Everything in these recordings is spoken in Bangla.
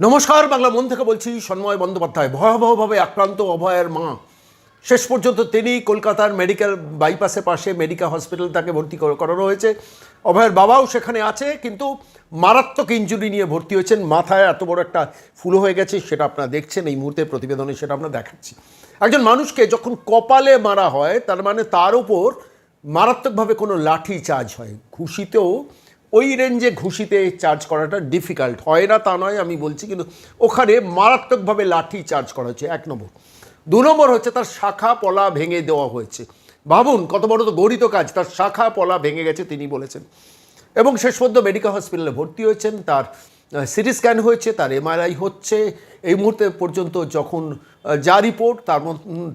নমস্কার, বাংলা মন থেকে বলছি সন্ময় বন্দ্যোপাধ্যায়। ভয়াবহভাবে আক্রান্ত অভয়ের মা। শেষ পর্যন্ত তিনি কলকাতার মেডিকেল বাইপাসের পাশে মেডিকেল হসপিটাল তাকে ভর্তি কর- করানো হয়েছে। অভয়ের বাবাও সেখানে আছে, কিন্তু মারাত্মক ইঞ্জুরি নিয়ে ভর্তি হয়েছেন। মাথায় এত বড় একটা ফুলো হয়ে গেছে, সেটা আপনারা দেখছেন। এই মুহূর্তে প্রতিবেদনে সেটা আমরা দেখাচ্ছি। একজন মানুষকে যখন কপালে মারা হয়, তার মানে তার উপর মারাত্মকভাবে কোনো লাঠি চার্জ হয়। ঘুষিতেও ওই রেঞ্জে ঘুষিতে চার্জ করাটা ডিফিকাল্ট হয় না তা নয়, আমি বলছি কিন্তু ওখানে মারাত্মকভাবে লাঠি চার্জ করা হচ্ছে, এক নম্বর। দু নম্বর হচ্ছে তার শাখা পলা ভেঙে দেওয়া হয়েছে। ভাবুন, কত বড় তো গরিত কাজ, তার শাখা পলা ভেঙে গেছে, তিনি বলেছেন। এবং শেষ পর্যন্ত মেডিকেল হসপিটালে ভর্তি হয়েছেন, তার সিটি স্ক্যান হয়েছে, তার এমআরআই হচ্ছে। এই মুহূর্তে পর্যন্ত যখন যা রিপোর্ট তার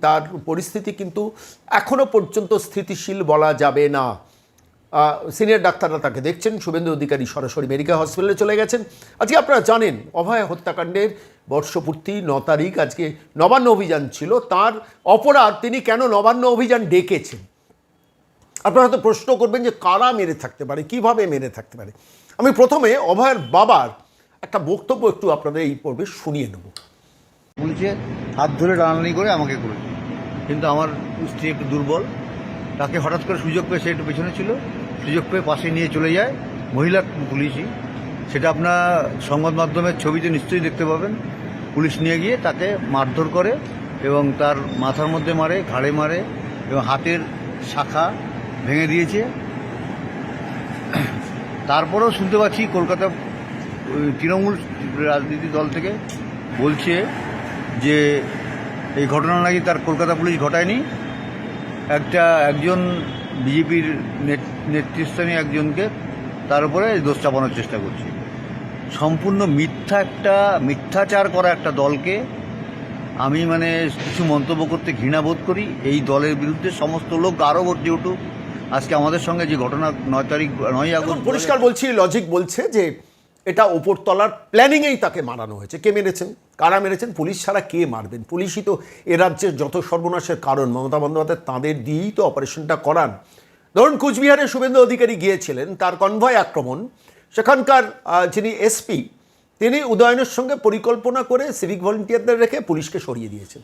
তার পরিস্থিতি কিন্তু এখনও পর্যন্ত স্থিতিশীল বলা যাবে না। সিনিয়র ডাক্তাররা তাকে দেখছেন। শুভেন্দু অধিকারী সরাসরি মেডিকেল হসপিটালে চলে গেছেন। আজকে আপনারা জানেন, অভয় হত্যাকাণ্ডের বর্ষপূর্তি ন তারিখ, আজকে নবান্ন অভিযান ছিল। তার অপরাধ তিনি কেন নবান্ন অভিযান ডেকেছেন? আপনারা হয়তো প্রশ্ন করবেন যে কারা মেরে থাকতে পারে, কীভাবে মেরে থাকতে পারে? আমি প্রথমে অভয়ের বাবার একটা বক্তব্য একটু আপনাদের এই পর্বে শুনিয়ে নেব। বলছে, হাত ধরে টানাটানি করে আমাকে করেছে। কিন্তু আমার স্ত্রী একটু দুর্বল। তাকে হঠাৎ করে সুযোগ পেয়ে সে একটু পেছনে ছিল। সুযোগ পেয়ে পাশে নিয়ে চলে যায়। মহিলা পুলিশই। সেটা আপনার সংবাদ মাধ্যমের ছবিতে নিশ্চয়ই দেখতে পাবেন। পুলিশ নিয়ে গিয়ে তাকে মারধর করে এবং তার মাথার মধ্যে মারে, ঘাড়ে মারে এবং হাতের শাখা ভেঙে দিয়েছে। তারপরেও শুনতে পাচ্ছি কলকাতা তৃণমূল রাজনীতি দল থেকে বলছে যে এই ঘটনা নাকি তার কলকাতা পুলিশ ঘটায়নি। একটা একজন বিজেপির নেতৃস্থানীয় একজনকে তার উপরে দোষ চাপানোর চেষ্টা করছে। সম্পূর্ণ মিথ্যা একটা, মিথ্যাচার করা একটা দলকে আমি মানে কিছু মন্তব্য করতে ঘৃণা বোধ করি। এই দলের বিরুদ্ধে সমস্ত লোক আরও গর্জে উঠুক। আজকে আমাদের সঙ্গে যে ঘটনা নয় তারিখ নয় আগস্ট পরিষ্কার বলছি লজিক বলছে যে এটা ওপরতলার প্ল্যানিংয়েই তাকে মারানো হয়েছে। কে মেরেছেন কারা মেরেছেন? পুলিশ ছাড়া কে মারবেন? পুলিশই তো এ রাজ্যের যত সর্বনাশের কারণ। মমতা বন্দ্যোপাধ্যায় তাদের দিয়েই তো অপারেশনটা করান। ধরুন, কুচবিহারে শুভেন্দু অধিকারী গিয়েছিলেন, তার কনভয় আক্রমণ। সেখানকার যিনি এসপি, তিনি উদয়নের সঙ্গে পরিকল্পনা করে সিভিক ভলেন্টিয়ারদের রেখে পুলিশকে সরিয়ে দিয়েছেন।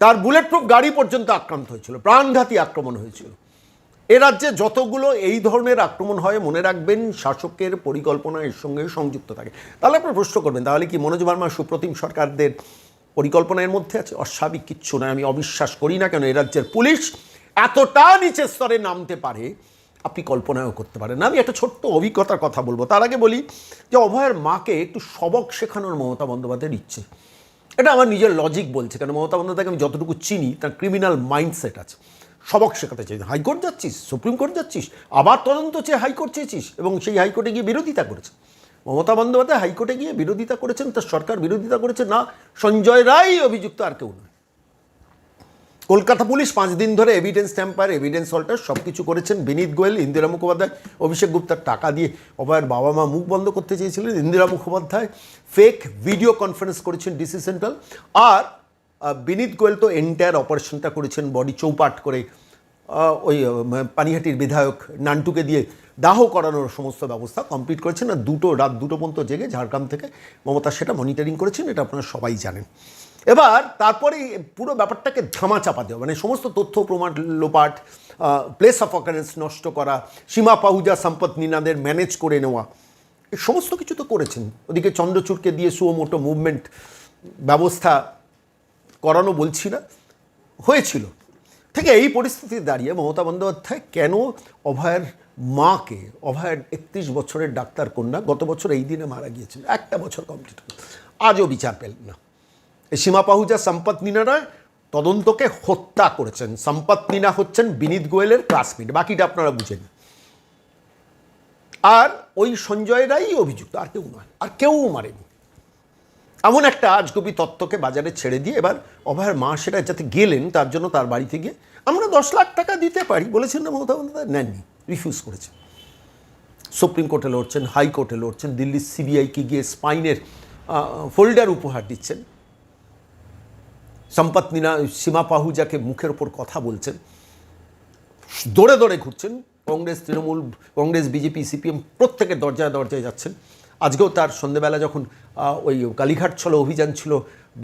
তার বুলেট প্রুফ গাড়ি পর্যন্ত আক্রান্ত হয়েছিল, প্রাণঘাতী আক্রমণ হয়েছিল। এ রাজ্যে যতগুলো এই ধরনের আক্রমণ হয়, মনে রাখবেন শাসকের পরিকল্পনা এর সঙ্গে সংযুক্ত থাকে। তাহলে আপনার প্রশ্ন করবেন, তাহলে কি মনোজ বার্মা সুপ্রতিম সরকারদের পরিকল্পনার মধ্যে আছে? অস্বাভাবিক কিচ্ছু নয়, আমি অবিশ্বাস করি না কেন? এ রাজ্যের পুলিশ এতটা নিচের স্তরে নামতে পারে, আপনি কল্পনাও করতে পারেন আমি একটা ছোট্ট অভিজ্ঞতার কথা বলব। তার আগে বলি যে অভয়ের মাকে একটু সবক শেখানোর মমতা বন্দ্যোপাধ্যায়ের ইচ্ছে। এটা আমার নিজের লজিক বলছে কারণ মমতা বন্দ্যোপাধ্যায়কে আমি যতটুকু চিনি, তার ক্রিমিনাল মাইন্ডসেট আছে। সবক শেখাতে চাই হাইকোর্ট যাচ্ছিস, সুপ্রিম কোর্ট যাচ্ছিস, আবার তদন্ত চেয়ে হাইকোর্ট চেয়েছিস এবং সেই হাইকোর্টে গিয়ে বিরোধিতা করেছে। মমতা বন্দ্যোপাধ্যায় হাইকোর্টে গিয়ে বিরোধিতা করেছেন, তার সরকার বিরোধিতা করেছে না, সঞ্জয় রায় অভিযুক্ত আর কেউ নয়। কলকাতা পুলিশ পাঁচ দিন ধরে এভিডেন্স ট্যাম্পার এভিডেন্স অল্টার সব কিছু করেছেন। বিনীত গোয়েল, ইন্দিরা মুখোপাধ্যায়, অভিষেক গুপ্তার টাকা দিয়ে অভয়ের বাবা মা মুখ বন্ধ করতে চেয়েছিলেন। Indira Mukhopadhyay fake video conference করেছেন ডিসি সেন্ট্রাল আর বিনীত গোয়েল তো এন্টায়ার অপারেশনটা করেছেন বডি চৌপাট করে ওই পানিহাটির বিধায়ক নান্টুকে দিয়ে দাহ করানোর সমস্ত ব্যবস্থা কমপ্লিট করেছেন আর দুটো, রাত দুটো পর্যন্ত জেগে ঝাড়গ্রাম থেকে মমতা সেটা মনিটরিং করেছেন, এটা আপনারা সবাই জানেন। এবার তারপরে পুরো ব্যাপারটাকে ধামা চাপা দেওয়া মানে সমস্ত তথ্য, প্রমাণ, লোপাট প্লেস অফ অকারেন্স নষ্ট করা, সীমা পাহুজা সম্পদ নিনাদের ম্যানেজ করে নেওয়া, এই সমস্ত কিছু তো করেছেন। ওদিকে চন্দ্রচূড়কে দিয়ে সুমোটো মুভমেন্ট ব্যবস্থা করানো বলছি না, হয়েছিল। থেকে এই পরিস্থিতি দাঁড়িয়ে মমতা বন্দ্যোপাধ্যায় কেন অভয়ের মাকে, অভয়ের একত্রিশ বছরের ডাক্তার কন্যা, গত বছর এই দিনে মারা গিয়েছিল, একটা বছর কমপ্লিট হলো। আজও বিচার পেলেন না। এই সীমা পাহুজা, সম্পদ মিনারা তদন্তকে হত্যা করেছেন। সম্পদ মিনা হচ্ছেন বিনীত গোয়েলের ক্লাসমেট বাকিটা আপনারা বুঝেন। আর ওই সঞ্জয় রাই অভিযুক্ত, আর কেউ নয়, আর কেউ মারেনি। এমন একটা আজগবি তত্ত্বকে বাজারে ছেড়ে দিয়ে এবার অভয়ের মা সেটা যাতে গেলেন, তার জন্য তার বাড়িতে গিয়ে আমরা দশ লাখ টাকা দিতে পারি বলেছেন না মমতা বন্দ্যোপাধ্যায়? নেননি রিফিউজ করেছেন। সুপ্রিম কোর্টে লড়ছেন হাইকোর্টে লড়ছেন, দিল্লির সিবিআইকে গিয়ে স্পাইনের ফোল্ডার উপহার দিচ্ছেন। সম্পত মিনা, সীমা পাহুজাকে মুখের ওপর কথা বলছেন, দৌড়ে দৌড়ে ঘুরছেন, কংগ্রেস, তৃণমূল, কংগ্রেস বিজেপি সিপিএম প্রত্যেকের দরজায় দরজায় যাচ্ছেন। আজকেও তার সন্ধেবেলা যখন ওই কালীঘাট ছিল অভিযান ছিল,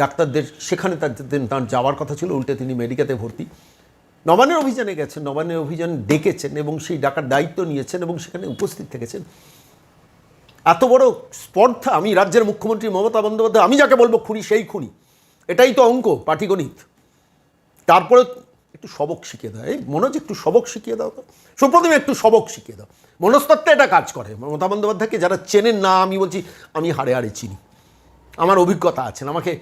ডাক্তারদের, সেখানে তার যাওয়ার কথা ছিল, উল্টে তিনি মেডিকেতে ভর্তি। নবান্নের অভিযানে গেছেন, নবান্নের অভিযান ডেকেছেন এবং সেই ডাকার দায়িত্ব নিয়েছেন এবং সেখানে উপস্থিত থেকেছেন। এত বড় স্পর্ধা, আমি রাজ্যের মুখ্যমন্ত্রী মমতা বন্দ্যোপাধ্যায়, আমি যাকে বলব খুনি সেই খুনি। এটাই তো অঙ্ক পাটিগণিত তারপরে একটু সবক শিখিয়ে দাও। এই মনোজ, একটু সবক শিখিয়ে দাও তো। সুপ্রতিম, একটু সবক শিখিয়ে দাও। মনস্তত্ত্বে এটা কাজ করে। মমতা বন্দ্যোপাধ্যায়কে যারা চেনেন না, আমি বলছি, আমি হাড়ে হাড়ে চিনি। আমার অভিজ্ঞতা আছেন আমাকে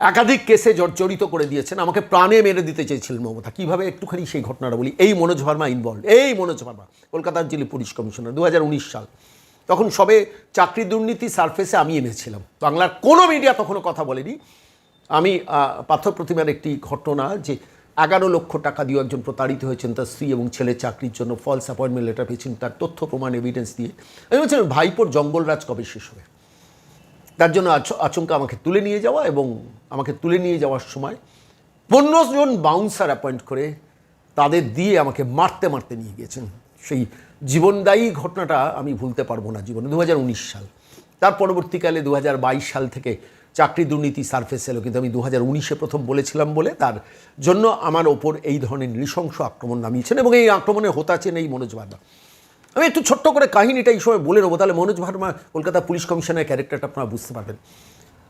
একাধিক কেসে জর্জরিত করে দিয়েছেন। আমাকে প্রাণে মেরে দিতে চেয়েছিলেন মমতা। কীভাবে একটুখানি সেই ঘটনাটা বলি? এই মনোজ ভার্মা ইনভলভ এই মনোজ ভার্মা, কলকাতার জেলে পুলিশ কমিশনার দু হাজার উনিশ সাল। তখন সবে চাকরি দুর্নীতি সারফেসে আমি এনেছিলাম। বাংলার কোনো মিডিয়া তখনও কথা বলেনি। আমি পাথর প্রতিমার একটি ঘটনা যে এগারো লক্ষ টাকা দিয়ে একজন প্রতারিত হয়েছেন তার স্ত্রী এবং ছেলের চাকরির জন্য ফলস অ্যাপয়েন্টমেন্ট লেটার পেয়েছেন। তার তথ্য, প্রমাণ এভিডেন্স দিয়ে। আমি বলছিলাম, ভাইপোর জঙ্গলরাজ কবে শেষ হবে? তার জন্য আচ- আচমকা আমাকে তুলে নিয়ে যাওয়া এবং আমাকে তুলে নিয়ে যাওয়ার সময় পনেরো জন বাউন্সার অ্যাপয়েন্ট করে তাদের দিয়ে আমাকে মারতে মারতে নিয়ে গিয়েছেন। সেই জীবনদায়ী ঘটনাটা আমি ভুলতে পারব না জীবনে। দু হাজার উনিশ সাল। তার পরবর্তীকালে দু হাজার বাইশ সাল থেকে চাকরি দুর্নীতি সার্ফেস এলো, কিন্তু আমি দু হাজার উনিশে প্রথম বলেছিলাম বলে তার জন্য আমার ওপর এই ধরনের নৃশংস আক্রমণ নামিয়েছেন এবং এই আক্রমণে হতাছেন এই মনোজ ভার্মা আমি একটু ছোট্ট করে কাহিনীটা এই সময় বলে নেব, তাহলে মনোজ ভার্মা কলকাতা পুলিশ কমিশনের ক্যারেক্টারটা আপনারা বুঝতে পারবেন।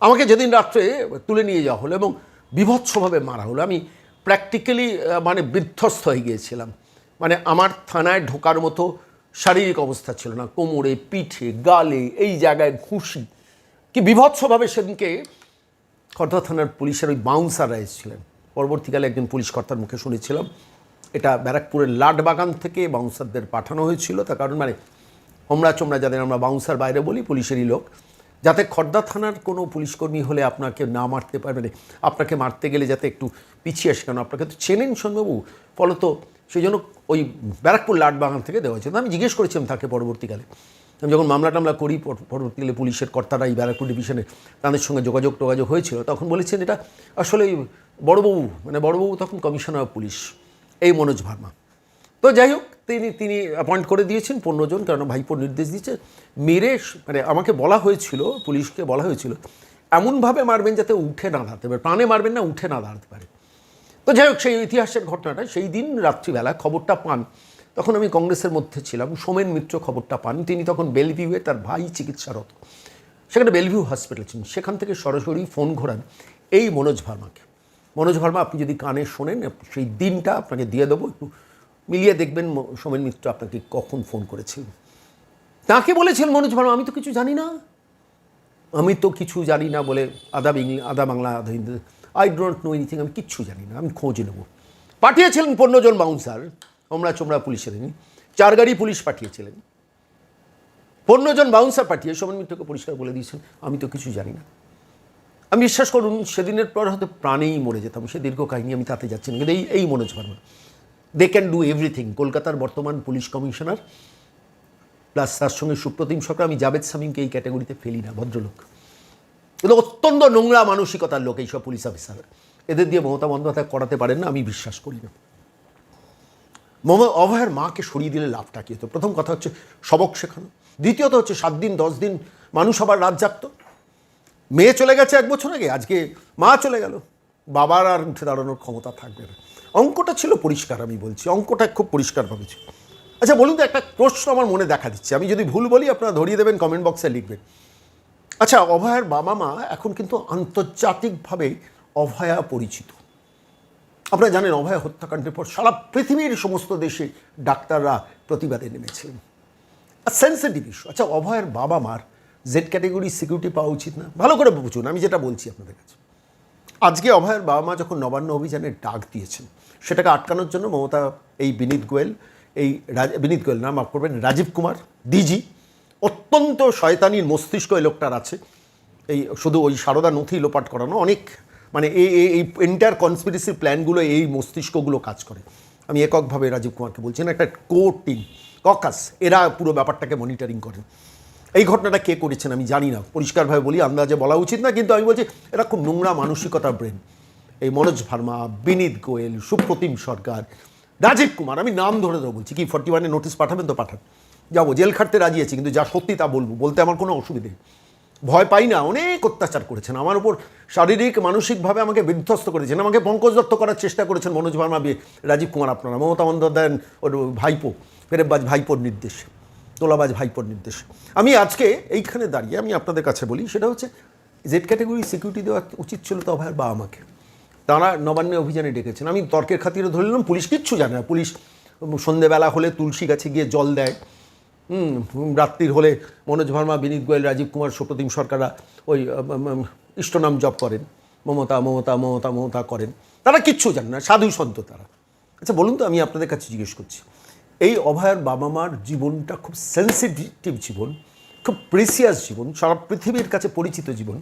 আমাকে যেদিন রাত্রে তুলে নিয়ে যাওয়া হলো এবং বিভৎসভাবে মারা হলো, আমি প্র্যাকটিক্যালি মানে বিধ্বস্ত হয়ে গিয়েছিলাম। মানে আমার থানায় ঢোকার মতো শারীরিক অবস্থা ছিল না, কোমরে, পিঠে, গালে, এই জায়গায় ঘুষি কি বিভৎসভাবে সেদিনকে খর্দা থানার পুলিশের ওই বাউন্সাররা এসেছিলেন। পরবর্তীকালে একজন পুলিশ কর্তার মুখে শুনেছিলাম, এটা ব্যারাকপুরের লাটবাগান থেকে বাউন্সারদের পাঠানো হয়েছিল। তার কারণ মানে হোমরা চোমরা যাদের আমরা বাউন্সার বাইরে বলি, পুলিশেরই লোক, যাতে খর্দা থানার কোনো পুলিশকর্মী হলে আপনাকে না মারতে পারবে না আপনাকে মারতে গেলে যাতে একটু পিছিয়ে আসে কেন আপনাকে তো চেনেন সন্ধ্যবাবু ফলত সেই জন্য ওই ব্যারাকপুর লাটবাগান থেকে দেওয়া হয়েছে আমি জিজ্ঞেস করেছিলাম তাকে পরবর্তীকালে। আমি যখন মামলা টামলা করি, পর- পরবর্তীকালে পুলিশের কর্তারা এই ব্যারাকপুর ডিভিশনে তাদের সঙ্গে যোগাযোগ টোগাযোগ হয়েছিল, তখন বলেছেন এটা আসলে বড়বাবু মানে বড়বাবু তখন কমিশনার অফ পুলিশ, এই মনোজ ভার্মা। তো যাই হোক, তিনি তিনি অ্যাপয়েন্ট করে দিয়েছেন পনেরো জন কারণ ভাইপোর নির্দেশ দিয়েছে মেরে মানে আমাকে বলা হয়েছিল, পুলিশকে বলা হয়েছিল, এমনভাবে মারবেন যাতে উঠে না দাঁড়াতে পারে, প্রাণে মারবেন না, উঠে না দাঁড়াতে পারে। তো যাই হোক, সেই ইতিহাসের ঘটনাটা, সেই দিন রাত্রিবেলা খবরটা পান তখন আমি কংগ্রেসের মধ্যে ছিলাম, সোমেন মিত্র খবরটা পান, তিনি তখন বেলভিউয়ে তার ভাই চিকিৎসারত। সেখানে বেলভিউ হসপিটাল ছিলেন, সেখান থেকে সরাসরি ফোন ঘোরান এই মনোজ ভার্মাকে। মনোজ ভার্মা, আপনি যদি কানে শোনেন, সেই দিনটা আপনাকে দিয়ে দেবো, একটু মিলিয়ে দেখবেন সোমেন মিত্র আপনাকে কখন ফোন করেছিলেন তাকে বলেছিলেন মনোজ ভার্মা? আমি তো কিছু জানি না। আমি তো কিছু জানি না বলে আদা ইংলি আদা বাংলা আদা Hindi I don't know anything, আমি কিচ্ছু জানি না, আমি খোঁজ নেব। পাঠিয়েছিলেন পনেরো জন বাউন্সার। হোমরা চোমরা পুলিশের ইনি। চার গাড়ি পুলিশ পাঠিয়েছিলেন। পনেরো জন বাউন্সার পাঠিয়ে সোমেন মিত্রকে পরিষ্কার বলে দিয়েছেন, আমি তো কিছু জানি না। আমি বিশ্বাস করুন, সেদিনের পর হয়তো প্রাণেই মরে যেতাম, সে দীর্ঘ কাহিনী আমি তাতে যাচ্ছি না, কিন্তু এই এই Manoj Verma they can do everything কলকাতার বর্তমান পুলিশ কমিশনার প্লাস তার সঙ্গে সুপ্রতিম সরকার, আমি জাভেদ সামিমকে এই ক্যাটাগরিতে ফেলি না, ভদ্রলোক। এগুলো অত্যন্ত নোংরা মানসিকতার লোক, এইসব পুলিশ অফিসার এদের দিয়ে মমতা বন্দ্যোপাধ্যায় করাতে পারেন না, আমি বিশ্বাস করি না। মম অভয়ের মাকে সরিয়ে দিলে লাভটা কী হতো? প্রথম কথা হচ্ছে সবক শেখানো। দ্বিতীয়ত হচ্ছে সাত দিন, দশ দিন মানুষ আবার রাত জাগত। মেয়ে চলে গেছে এক বছর আগে, আজকে মা চলে গেল। বাবার আর উঠে দাঁড়ানোর ক্ষমতা থাকবে না। অঙ্কটা ছিল পরিষ্কার, আমি বলছি। অঙ্কটা খুব পরিষ্কারভাবে ছিল। আচ্ছা বলুন তো, একটা প্রশ্ন আমার মনে দেখা দিচ্ছে। আমি যদি ভুল বলি, আপনারা ধরিয়ে দেবেন কমেন্ট বক্সে লিখবেন। আচ্ছা অভয়ার বাবা মা এখন কিন্তু আন্তর্জাতিকভাবে অভয়া পরিচিত। আপনারা জানেন অভয় হত্যাকাণ্ডের পর সারা পৃথিবীর সমস্ত দেশে ডাক্তাররা প্রতিবাদে নেমেছিলেন সেন্সিটিভ ইস্যু আচ্ছা অভয়ের বাবা মার জেড ক্যাটেগরি সিকিউরিটি পাওয়া উচিত না? ভালো করে বুঝুন, আমি যেটা বলছি আপনাদের কাছে। আজকে অভয়ের বাবা মা যখন নবান্ন অভিযানের ডাক দিয়েছেন, সেটাকে আটকানোর জন্য মমতা, এই বিনীত গোয়েল, এই বিনীত গোয়েল নাম মাফ করবেন, রাজীব কুমার, ডিজি, অত্যন্ত শয়তানির মস্তিষ্ক এই লোকটার আছে। এই শুধু ওই সারদা নথি লোপাট করানো, অনেক মানে এই, এই- এন্টার কনস্পিরেসির প্ল্যানগুলো এই মস্তিষ্কগুলো কাজ করে। আমি এককভাবে রাজীব কুমারকে বলছি, না, একটা কোর টিম ককাস এরা পুরো ব্যাপারটাকে মনিটরিং করেন এই ঘটনাটা কে করেছেন আমি জানি না। পরিষ্কারভাবে বলি, আন্দাজে বলা উচিত না, কিন্তু আমি বলছি, এরা খুব নোংরা মানসিকতার ব্রেন এই মনোজ ভার্মা, বিনীত গোয়েল, সুপ্রতিম সরকার, রাজীব কুমার, আমি নাম ধরে ধরে বলছি, কি ফর্টি ওয়ানে নোটিশ পাঠাবেন তো পাঠান। যাব, জেল খাটতে রাজি আছি, কিন্তু যা সত্যি তা বলব, বলতে আমার কোনো অসুবিধে ভয় পাই না, অনেক অত্যাচার করেছেন। আমার উপর শারীরিক, মানসিকভাবে আমাকে বিধ্বস্ত করেছেন। আমাকে পঙ্কজ দত্ত করার চেষ্টা করেছেন, মনোজ ভার্মা রাজীব কুমার আপনারা, মমতা বন্দ্যোপাধ্যায় ওর ভাইপো ফেরেবাজ ভাইপোর নির্দেশ, তোলাবাজ ভাইপোর নির্দেশ। আমি আজকে এইখানে দাঁড়িয়ে আমি আপনাদের কাছে বলি, সেটা হচ্ছে জেড ক্যাটাগরি সিকিউরিটি দেওয়া উচিত ছিল তো অভয়ের বাবা আমাকে। তারা নবান্নে অভিযানে ডেকেছেন। আমি তর্কের খাতিরে ধরে পুলিশ কিচ্ছু জানে না। পুলিশ সন্ধেবেলা হলে তুলসী গাছে গিয়ে জল দেয়। রাত্রির হলে মনোজ ভার্মা, বিনীত গোয়েল, রাজীব কুমার, সুপ্রতিম সরকাররা ওই ইষ্টনাম জপ করেন। মমতা মমতা মমতা মমতা করেন। তারা কিচ্ছু জানে না, সাধু সন্ত তারা। আচ্ছা বলুন তো, আমি আপনাদের কাছে জিজ্ঞেস করছি, এই অভয়ার বাবা মার জীবনটা খুব সেন্সিটিভ জীবন, খুব প্রেসিয়াস জীবন, সারা পৃথিবীর কাছে পরিচিত জীবন।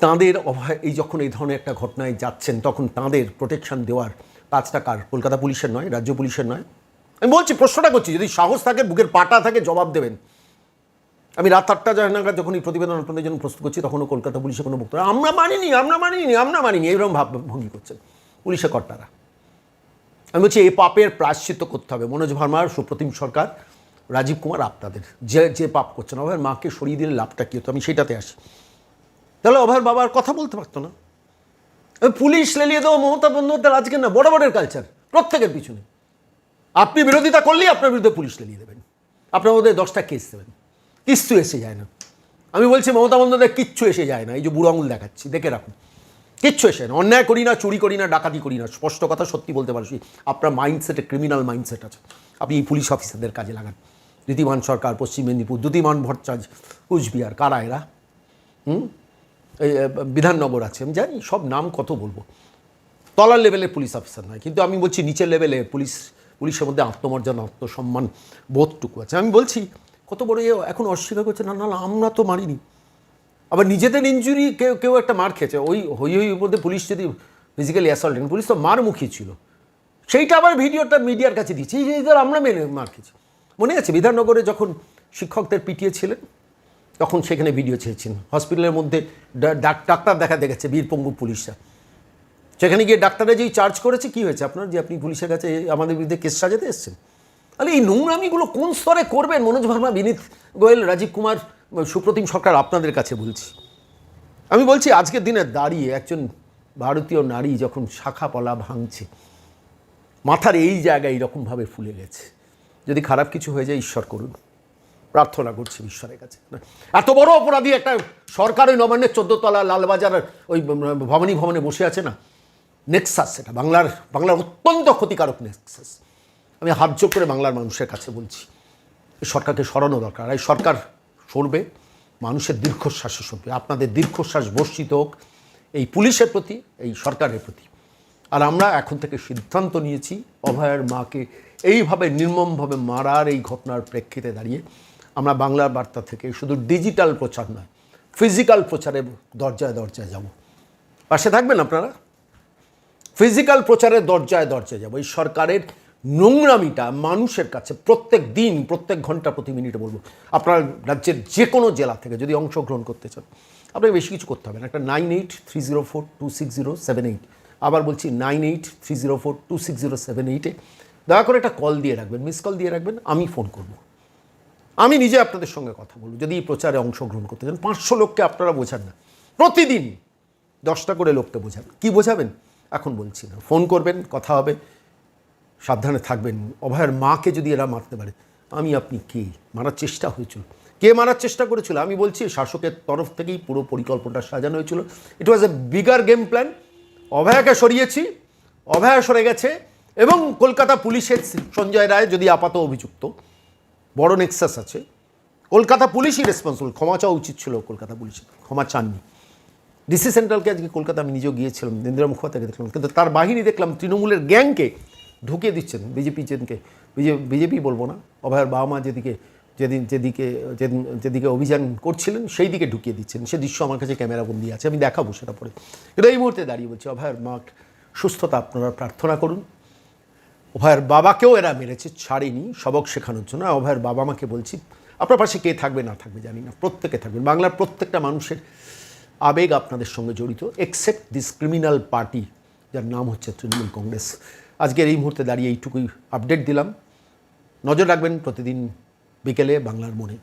তাঁদের অভয়, এই যখন এই ধরনের একটা ঘটনায় যাচ্ছেন, তখন তাঁদের প্রোটেকশন দেওয়ার কাজটা কার কলকাতা পুলিশের নয়, রাজ্য পুলিশের নয় আমি বলছি, প্রশ্নটা করছি, যদি সাহস থাকে, বুকের পাটা থাকে, জবাব দেবেন। আমি রাত আটটা যায় নাগাদ যখন এই প্রতিবেদন আপনাদের জন্য প্রস্তুত করছি, তখনও কলকাতা পুলিশে কোনো বক্তব্য আমরা মানিনি আমরা মানিনি আমরা মানিনি, এইরকম ভাব ভঙ্গি করছেন। পুলিশের কর্তারা। আমি বলছি এই পাপের প্রায়শ্চিত্ত করতে হবে। মনোজ ভার্মার সুপ্রতিম সরকার, রাজীব কুমার আপনাদের। যে যে পাপ করছেন, অভয়ের মাকে সরিয়ে দিলে লাভটা কী হতো? আমি সেটাতে আসি। তাহলে অভয়ের বাবার কথা বলতে পারতো না। পুলিশ লেলিয়ে দেবো মমতা বন্দ্যোপাধ্যায় আজকে না, বড় বড়ের কালচার প্রত্যেকের পিছনে। আপনি বিরোধিতা করলেই আপনার বিরুদ্ধে পুলিশ লেলিয়ে দেবেন। আপনার মধ্যে দশটা কেস দেবেন। কিচ্ছু এসে যায় না। আমি বলছি, মমতা বন্দ্যোপাধ্যায়, কিচ্ছু এসে যায় না। এই যে বুড়ো আঙুল দেখাচ্ছি, দেখে রাখুন। কিচ্ছু এসে না। অন্যায় করি না, চুরি করি না, ডাকাতি করি না। স্পষ্ট কথা, সত্যি বলতে পারছি আপনার মাইন্ডসেটে ক্রিমিনাল মাইন্ডসেট আছে। আপনি এই পুলিশ অফিসারদের কাজে লাগান। দ্যুতিমান সরকার, পশ্চিম মেদিনীপুর দ্যুতিমান ভট্টাচার্য কুচবিহার, কারা এরা? হুম? এই বিধাননগর আছে। আমি জানি, সব নাম কত বলব। তলার লেভেলের পুলিশ অফিসার নয়। কিন্তু আমি বলছি, নিচের লেভেলে পুলিশ পুলিশের মধ্যে আত্মমর্যাদা, আত্মসম্মান বোধটুকু আছে। আমি বলছি, কত বড় এখন অস্বীকার করছে, না না আমরা তো মারিনি। আবার নিজেদের ইঞ্জুরি কেউ কেউ একটা মার খেয়েছে। ওই হই হই মধ্যে পুলিশ যদি ফিজিক্যালি অ্যাসল্ট পুলিশ তো মার মুখী ছিল। সেইটা আবার ভিডিওটা মিডিয়ার কাছে দিচ্ছে এই এদের আমরা মেনে মার খেয়েছি। মনে আছে বিধাননগরে যখন শিক্ষকদের পিটিয়েছিলেন, তখন সেখানে ভিডিও ছেড়েছেন। হসপিটালের মধ্যে ডাক্তার দেখা দেখেছে বীরপঙ্গু পুলিশরা। সেখানে গিয়ে ডাক্তাররা যেই চার্জ করেছে, কি হয়েছে আপনার? যে আপনি পুলিশের কাছে আমাদের বিরুদ্ধে কেস সাজাতে এসছেন। তাহলে এই নোংরামিগুলো কোন স্তরে করবেন? মনোজ ভার্মা, বিনীত গোয়েল, রাজীব কুমার, সুপ্রতিম সরকার, আপনাদের কাছে বলছি। আমি বলছি, আজকের দিনে দাঁড়িয়ে একজন ভারতীয় নারী যখন শাখা পলা ভাঙছে, মাথার এই জায়গায় এইরকমভাবে ফুলে গেছে। যদি খারাপ কিছু হয়ে যায়, ঈশ্বর করুন। প্রার্থনা করছি ঈশ্বরের কাছে। এত বড় অপরাধী একটা সরকার ওই নবান্নের চোদ্দতলা লালবাজার, ওই ভবানী ভবনে বসে আছে না? নেক্সাস সেটা বাংলার বাংলার অত্যন্ত ক্ষতিকারক নেক্সাস আমি জোর করে বাংলার মানুষের কাছে বলছি, এই সরকারকে সরানো দরকার। এই সরকার সরবে, মানুষের দীর্ঘশ্বাসে সরবে। আপনাদের দীর্ঘশ্বাস বর্ষিত হোক, এই পুলিশের প্রতি, এই সরকারের প্রতি। আর আমরা এখন থেকে সিদ্ধান্ত নিয়েছি, অভয়ের মাকে এইভাবে নির্মমভাবে মারার এই ঘটনার প্রেক্ষিতে দাঁড়িয়ে আমরা বাংলার বার্তা থেকে শুধু ডিজিটাল প্রচার নয়, ফিজিক্যাল প্রচারে দরজায় দরজায় যাব। পাশে থাকবেন আপনারা? ফিজিক্যাল প্রচারের দরজায় দরজায় যাব। এই সরকারের নোংরামিটা মানুষের কাছে প্রত্যেক দিন, প্রত্যেক ঘণ্টা, প্রতি মিনিটে বলব। আপনার রাজ্যের যে কোনো জেলা থেকে যদি অংশগ্রহণ করতে চান, আপনাকে বেশি কিছু করতে হবে না। একটা nine eight three zero four two six zero seven eight আবার বলছি nine eight three zero four two six zero seven এইটে দয়া করে একটা কল দিয়ে রাখবেন মিস কল দিয়ে রাখবেন, আমি ফোন করব। আমি নিজে আপনাদের সঙ্গে কথা বলব। যদি এই প্রচারে অংশগ্রহণ করতে চান, পাঁচশো লোককে আপনারা বোঝান না। প্রতিদিন দশটা করে লোককে বোঝাবেন কি বোঝাবেন? এখন বলছি না। ফোন করবেন, কথা হবে, সাবধানে থাকবেন। অভয়ের মাকে যদি এরা মারতে পারে, আমি, আপনি কে? মারার চেষ্টা হয়েছিল। কে মারার চেষ্টা করেছিল? আমি বলছি, শাসকের তরফ থেকেই পুরো পরিকল্পনাটা সাজানো হয়েছিল। It was a bigger game plan অভয়াকে সরিয়েছি। অভয়া সরে গেছে এবং কলকাতা পুলিশের সঞ্জয় রায় যদি আপাত অভিযুক্ত, বড় নেক্সাস আছে। কলকাতা পুলিশই রেসপন্সিবল ক্ষমা চাওয়া উচিত ছিল কলকাতা পুলিশের। ক্ষমা চাননি। ডিসি সেন্ট্রালকে আজকে কলকাতা আমি নিজেও গিয়েছিলাম, ইন্দিরা মুখোপাধ্যায়কে দেখলাম। কিন্তু তার বাহিনী দেখলাম তৃণমূলের গ্যাংকে ঢুকিয়ে দিচ্ছেন, বিজেপি যেদিকে বিজেপি বলব না, অভয়ের বাবা মা যেদিকে যেদিন যেদিকে যেদিন যেদিকে অভিযান করছিলেন, সেই দিকে ঢুকিয়ে দিচ্ছেন। সে দৃশ্য আমার কাছে ক্যামেরা বন্দি আছে, আমি দেখাবো সেটা পরে। কিন্তু এই মুহূর্তে দাঁড়িয়ে বলছি, অভয়ের মা সুস্থতা আপনারা প্রার্থনা করুন। অভয়ের বাবাকেও এরা মেরেছে, ছাড়েনি, সবক শেখানোর জন্য। অভয়ের বাবা মাকে বলছি, আপনার পাশে কে থাকবে না থাকবে জানি না, প্রত্যেকে থাকবেন। বাংলার প্রত্যেকটা মানুষের আবেগ আপনাদের সঙ্গে জড়িত এক্সেপ্ট দিস ক্রিমিনাল পার্টি যার নাম হচ্ছে তৃণমূল কংগ্রেস। আজকের এই মুহূর্তে দাঁড়িয়ে এইটুকুই আপডেট দিলাম। নজর রাখবেন প্রতিদিন বিকেলে বাংলার মনে